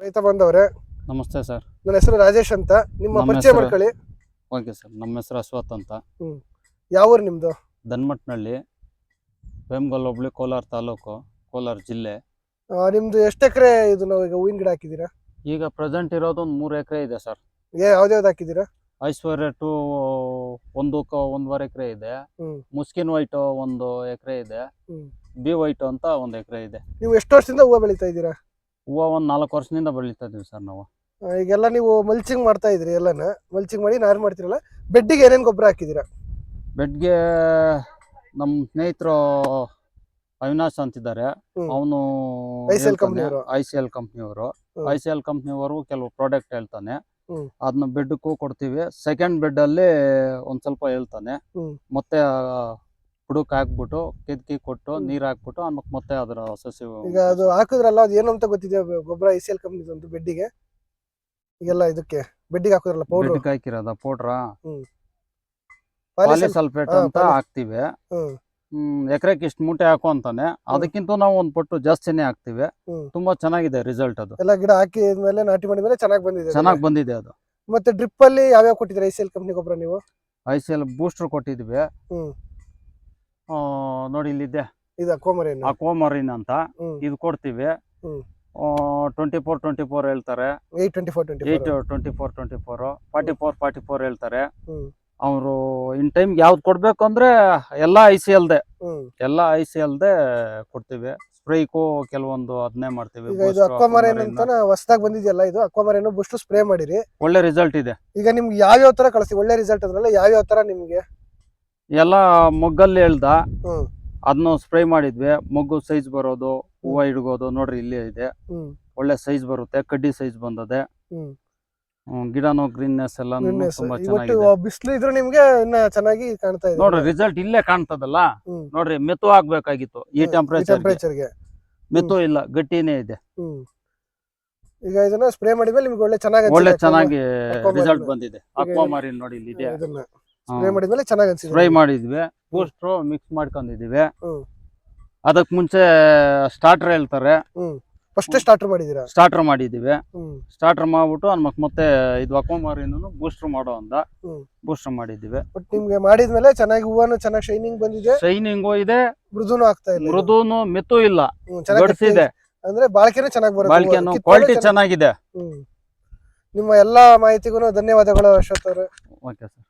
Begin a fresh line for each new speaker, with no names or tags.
ರೈತ ಬಂದವ್ರೆ.
ನಮಸ್ತೆ ಸರ್.
ನನ್ನ ಹೆಸರು ರಾಜೇಶ್ ಅಂತ. ನಿಮ್ಮ
ನಮ್ಮ
ಪರಿಚಯ
ಹೆಸರು-
ಮಾಡ್ಕೊಳ್ಳಿ.
ಓಕೆ ಸರ್ ನಮ್ಮ ಹೆಸರು ಅಶ್ವತ್ ಅಂತ.
ಯಾವ ಊರು ನಿಮ್ದು?
ದನ್ಮಟ್ನಳ್ಳಿ ವೇಮಗಲ್ ಹೋಬಳಿ ಕೋಲಾರ ತಾಲೂಕು ಕೋಲಾರ ಜಿಲ್ಲೆ.
ಆ, ನಿಮ್ದು ಎಷ್ಟು ಎಕರೆ ಇದು ನಾವು ಈಗ ಹೂವಿನ ಗಿಡ ಹಾಕಿದ್ದೀರಾ?
ಈಗ ಪ್ರೆಸೆಂಟ್ ಇರೋದು ಒಂದು ಮೂರು ಎಕರೆ ಇದೆ ಸರ್.
ಏ ಯಾವ್ದು ಹಾಕಿದ್ದೀರಾ?
ಐಶ್ವರ್ಯ ಟು ಒಂದು ಕ- ಒಂದೂವರೆ ಎಕರೆ ಇದೆ.
ಹ್ಮ್.
ಮುಸ್ಕಿನ್ ವೈಟ್ ಒಂದು ಎಕರೆ ಇದೆ.
ಹ್ಮ್.
ಬಿ ವೈಟ್ ಅಂತ ಒಂದು ಎಕರೆ ಇದೆ.
ನೀವು ಎಷ್ಟು ವರ್ಷದಿಂದ ಹೂವು ಬೆಳೀತಾ ಇದ್ದೀರಾ?
ಹೂವು ಒಂದ್ ನಾಲ್ಕು ವರ್ಷದಿಂದ ಬೆಳೀತಾ ಇದೀವಿ ಸರ್ ನಾವು.
ಈಗೆಲ್ಲ ನೀವು ಮಲ್ಚಿಂಗ್ ಮಾಡ್ತಾ ಇದ್ರಿ ಎಲ್ಲನ? ಮಲ್ಚಿಂಗ್ ಮಾಡಿ ನಾರು ಮಾಡ್ತೀರಲ್ಲ? ಬೆಡ್ಡಿಗೆ ಏನೇನು ಗೊಬ್ಬರ ಹಾಕಿದ್ದೀರಾ
ಬೆಡ್ಗೆ ನಮ್ಮ ಸ್ನೇಹಿತರು ಅವಿನಾಶ್ ಅಂತಿದ್ದಾರೆ. ಅವನು. ಐ ಸಿ ಎಲ್ ಕಂಪ್ನಿಯವರು. ಐ ಸಿ ಎಲ್ ಕಂಪ್ನಿಯವರು ಕೆಲವು ಪ್ರಾಡಕ್ಟ್ ಹೇಳ್ತಾನೆ. ಅದನ್ನ ಬೆಡ್ಗೂ ಕೊಡ್ತೀವಿ. ಸೆಕೆಂಡ್ ಬೆಡ್ ಅಲ್ಲಿ ಒಂದ್ ಸ್ವಲ್ಪ ಹೇಳ್ತಾನೆ. ಮತ್ತೆ ಬುಡಕ್ ಹಾಕ್ಬಿಟ್ಟು ಕೆದ್ಕಿ ಕೊಟ್ಟು. ನೀರ್ ಹಾಕ್ಬಿಟ್ಟು ಆಮೇಲೆ ಮತ್ತೆ ಅದರ ಸಸಿ
ಈಗ ಅದು ಹಾಕಿದ್ರಲ್ಲ ಅದು ಏನು ಅಂತ ಗೊತ್ತಿದೆ ಗೊಬ್ಬರ ಐ ಸಿ ಎಲ್ ಕಂಪ್ನಿ ಒಂದು ಬೆಡ್ಡಿಗೆ. ಈಗೆಲ್ಲ ಇದಕ್ಕೆ ಬೆಡ್ಡಿಗೆ ಹಾಕಿದ್ರಲ್ಲ ಪೌಡರ್
ಬೆಡ್ಡಿಗೆ ಹಾಕಿರೋದ ಪೌಡ್ರಾ
ಸಲ್ಫೇಟ್
ಪಾಲಿಸಲ್ಫೇಟ್ ಅಂತ ಹಾಕ್ತಿವಿ. ಎಕರೆಗೆ ಇಷ್ಟು ಮೂಟೆ ಹಾಕು ಅಂತಾನೆ. ಅದಕ್ಕಿಂತ ನಾವು ಒಂದ್ ಪಟ್ಟು ಜಾಸ್ತಿನೇ ಹಾಕ್ತಿವಿ. ತುಂಬಾ ಚೆನ್ನಾಗಿದೆ ರಿಸಲ್ಟ್ ಅದು.
ಎಲ್ಲ ಗಿಡ ಹಾಕಿದ್ಮೇಲೆ ನಾಟಿ ಮಾಡಿದ್ಮೇಲೆ ಚೆನ್ನಾಗಿ ಬಂದಿದೆ
ಚೆನ್ನಾಗಿ ಬಂದಿದೆ ಅದು.
ಮತ್ತೆ ಡ್ರಿಪ್ ಅಲ್ಲಿ ಯಾವ್ಯಾವ ಕೊಟ್ಟಿದ್ರೆ ಐ ಸಿ ಎಲ್ ಕಂಪ್ನಿ ಗೊಬ್ಬರ ನೀವು?
ಐ ಸಿ ಎಲ್ ಬೂಸ್ಟರ್ ಕೊಟ್ಟಿದ್ವಿ. ನೋಡಿ ಇಲ್ಲಿದೆ.
ಇದು ಅಕ್ವಾಮರೇನು
ಅಕ್ವಾಮರಿನ್ ಅಂತ. ಇದು ಕೊಡ್ತೀವಿ. ಟ್ವೆಂಟಿ ಫೋರ್ ಟ್ವೆಂಟಿ ಫೋರ್ ಹೇಳ್ತಾರೆ.
Eight twenty four twenty
four twenty four forty four forty four ಹೇಳ್ತಾರೆ ಅವರು ಇನ್ ಟೈಮ್ ಯಾವ್ದು ಕೊಡ್ಬೇಕು ಅಂದ್ರೆ ಎಲ್ಲ ಐ ಸಿ ಎಲ್ದೆ ಎಲ್ಲಾ ಐ ಸಿ ಎಲ್ದೆ ಕೊಡ್ತೀವಿ. ಸ್ಪ್ರೇಕು ಕೆಲವೊಂದು ಅದನ್ನೇ ಮಾಡ್ತೀವಿ.
ಇದು ಅಕ್ವಾಮರೇನ್. ಅಂತ ಹೊಸದಾಗಿ ಬಂದಿದೆಯಲ್ಲ ಇದು? ಅಕ್ವಾಮರೇನು ಬುಷ್ಟು ಸ್ಪ್ರೇ ಮಾಡಿರಿ.
ಒಳ್ಳೆ ರಿಸಲ್ಟ್ ಇದೆ.
ಈಗ ನಿಮ್ಗೆ ಯಾವ್ಯಾವ ತರ ಕಳಿಸ್ತೀವಿ ಒಳ್ಳೆ ರಿಸಲ್ಟ್ ಅದ್ರಲ್ಲ ಯಾವ್ಯಾವ ತರ ನಿಮ್ಗೆ?
ಎಲ್ಲ ಮೊಗ್ಗಲ್ಲಿ ಹೇಳ್ದ
ಅದನ್ನ
ಅದನ್ನು ಸ್ಪ್ರೇ ಮಾಡಿದ್ವಿ. ಮೊಗ್ಗು ಸೈಜ್ ಬರೋದು ಹೂವ ಇಡಗೋದು ನೋಡ್ರಿ ಇಲ್ಲಿ ಇದೆ.
ಹ್ಮ್.
ಒಳ್ಳೆ ಸೈಜ್ ಬರುತ್ತೆ ಕಡ್ಡಿ ಸೈಜ್ ಬಂದದೆ.
ಹ್ಮ್.
ಹ್ಮ್, ಗಿಡನೂ ಗ್ರೀನ್ನೆಸ್ ಎಲ್ಲ. ತುಂಬಾ
ಇವತ್ತು
ಚೆನ್ನಾಗಿದೆ.
ಬಿಸಿಲು ಇದ್ರು ನಿಮ್ಗೆ ಇನ್ನ ಚೆನ್ನಾಗಿ ಕಾಣ್ತಾ ಇದೆ.
ನೋಡ್ರಿ ರಿಸಲ್ಟ್ ಇಲ್ಲೇ ಕಾಣ್ತದಲ್ಲ?
ಹ್ಮ್.
ನೋಡ್ರಿ ಮೆತ್ತು ಆಗ್ಬೇಕಾಗಿತ್ತು ಈ ಟೆಂಪರೇಚರ್ ಮೆತ್ತು ಇಲ್ಲ ಗಟ್ಟಿನೇ ಇದೆ.
ಹ್ಮ್. ಈಗ ಇದನ್ನ ಸ್ಪ್ರೇ ಮಾಡಿದ್ಮೇಲೆ ನಿಮ್ಗೆ ಒಳ್ಳೆ ಚೆನ್ನಾಗಿ
ಒಳ್ಳೆ ಚೆನ್ನಾಗಿ. ರಿಸಲ್ಟ್ ಬಂದಿದೆ. ಅಕ್ವಾಮಾರಿನ್ ನೋಡಿ ಇಲ್ಲಿ ಇದೆ.
ಇದನ್ನ. ಸ್ಪ್ರೇ ಮಾಡಿದ್ಮೇಲೆ ಚೆನ್ನಾಗಿ ಅನ್ಸಿದೆ
ಫ್ರೈ ಮಾಡಿದ್ವಿ. ಬೂಸ್ಟ್ರು ಮಿಕ್ಸ್ ಮಾಡ್ಕೊಂಡಿದೀವಿ
ಹ್ಮ್.
ಅದಕ್ ಮುಂಚೆ ಸ್ಟಾರ್ಟರ್ ಹೇಳ್ತಾರೆ.
ಹ್ಮ್. ಫಸ್ಟ್ ಸ್ಟಾರ್ಟರ್ ಮಾಡಿದೀರಾ
ಸ್ಟಾರ್ಟರ್ ಮಾಡಿದೀವಿ
ಹ್ಮ್.
ಸ್ಟಾರ್ಟರ್ ಮಾಡ್ಬಿಟ್ಟು ಅನ್ಮಕ್ ಮತ್ತೆ ಇದು ಅಕ್ವಾಮಾರಿನ್ ಬೂಸ್ಟರ್ ಮಾಡೋ ಅಂತ
ಹ್ಮ್.
ಬೂಸ್ಟರ್ ಮಾಡಿದೀವಿ
ಬಟ್ ನಿಮ್ಗೆ ಮಾಡಿದ್ಮೇಲೆ ಚೆನ್ನಾಗಿ ಹೂವನು ಚೆನ್ನಾಗಿ ಶೈನಿಂಗ್ ಬಂದಿದೆ.
ಶೈನಿಂಗು ಇದೆ.
ಮೃದುನು ಆಗ್ತಾ ಇದೆ ಇದು.
ಮೃದುನು ಮೆತ್ತು ಇಲ್ಲ.
ಹ್ಮ್, ಚೆನ್ನಾಗಿ
ಗಡ್ಸಿದೆ
ಅಂದ್ರೆ ಬಾಳಿಕೆನೂ ಚೆನ್ನಾಗಿ ಬರುತ್ತೆ
ಬಾಳಿಕೆನು
ಹೂವು.
ಕ್ವಾಲಿಟಿ
ಚೆನ್ನಾಗಿ-
ಚೆನ್ನಾಗಿದೆ.
ಹ್ಮ್. ನಿಮ್ಮ ಎಲ್ಲಾ ಮಾಹಿತಿಗೂ ಧನ್ಯವಾದಗಳು ಅಶ್ವಥ್ ಅವರು.
Okay sir